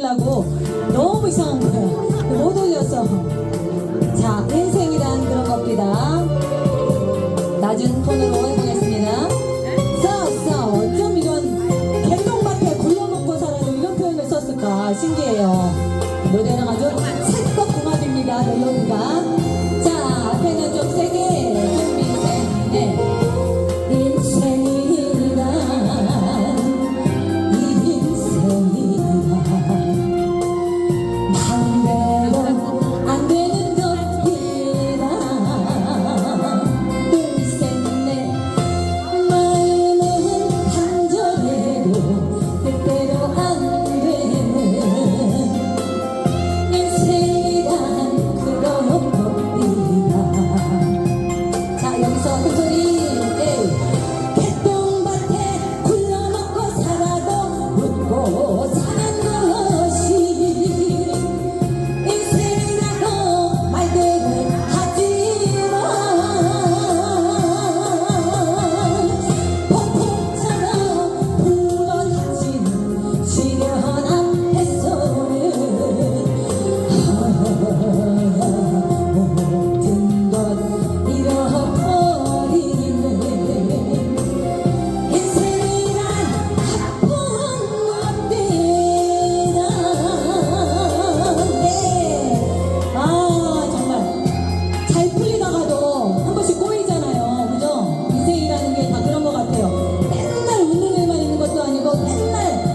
올리려고 너무 이상한 거야. 못 올렸어. 자, 인생이란 그런 겁니다. 낮은 톤으로 해보겠습니다. 싸싸 좀 이런 개똥밭에 굴러먹고 살아도 이런 표현을 썼을까 신기해요. 노래는 아주 멜로디가. 자 앞에는 좀 세게 Amen.